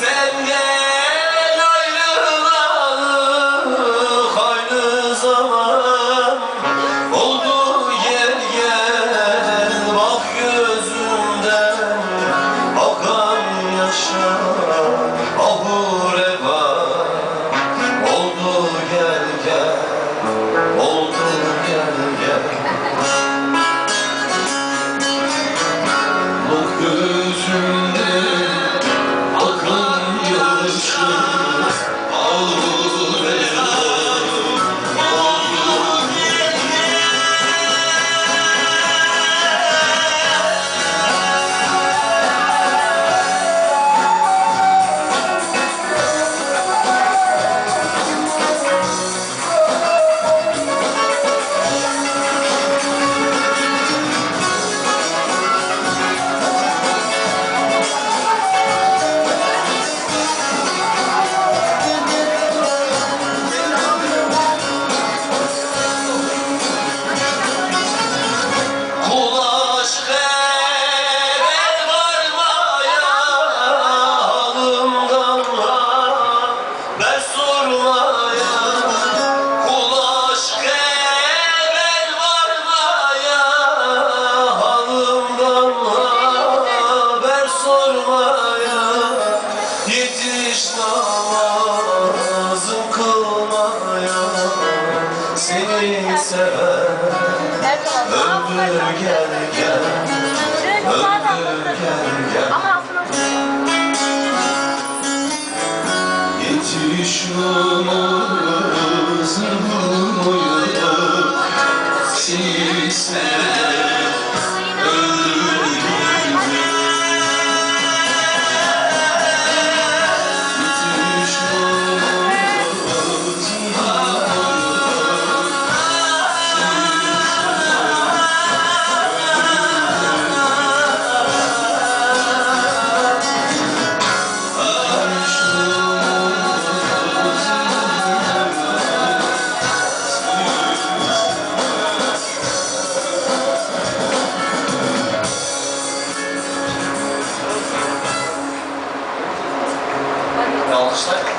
senden ayrılalı hayli zaman. Oldu gel gel bak gözümden akan yaşlar ahu revan oldu gel gel oldu gel gel Bak gözümde Namazım kılmaya seni seven Ömür gel gel, ömür gel gel. Yetiş namazım uyuyor Seni seven acknowledge that.